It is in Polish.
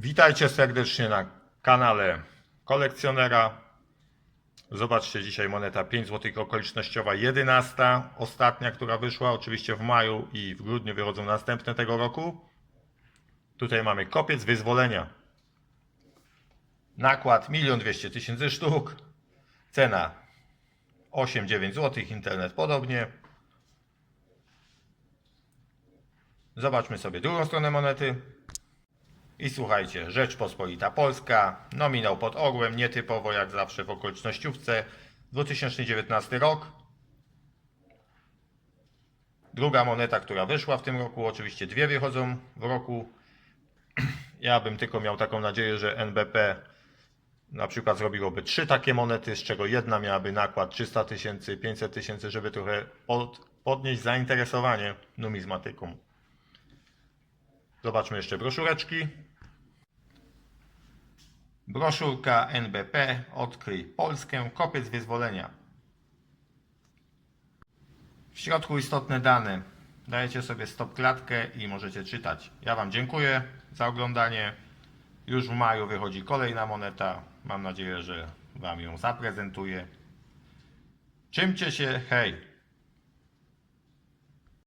Witajcie serdecznie na kanale kolekcjonera. Zobaczcie dzisiaj moneta 5 zł okolicznościowa 11, ostatnia, która wyszła. Oczywiście w maju i w grudniu wychodzą następne tego roku. Tutaj mamy kopiec wyzwolenia. Nakład 1 200 tysięcy sztuk. Cena 8-9 zł, internet podobnie. Zobaczmy sobie drugą stronę monety. I słuchajcie, Rzeczpospolita Polska, nominał pod orłem, nietypowo jak zawsze w okolicznościówce, 2019 rok. Druga moneta, która wyszła w tym roku, oczywiście dwie wychodzą w roku. Ja bym tylko miał taką nadzieję, że NBP na przykład zrobiłoby trzy takie monety, z czego jedna miałaby nakład 300 tysięcy, 500 tysięcy, żeby trochę pod, podnieść zainteresowanie numizmatyką. Zobaczmy jeszcze broszureczki. Broszurka NBP Odkryj Polskę, kopiec wyzwolenia. W środku istotne dane. Dajecie sobie stop klatkę i możecie czytać. Ja Wam dziękuję za oglądanie. Już w maju wychodzi kolejna moneta. Mam nadzieję, że Wam ją zaprezentuję. Czymcie się, hej!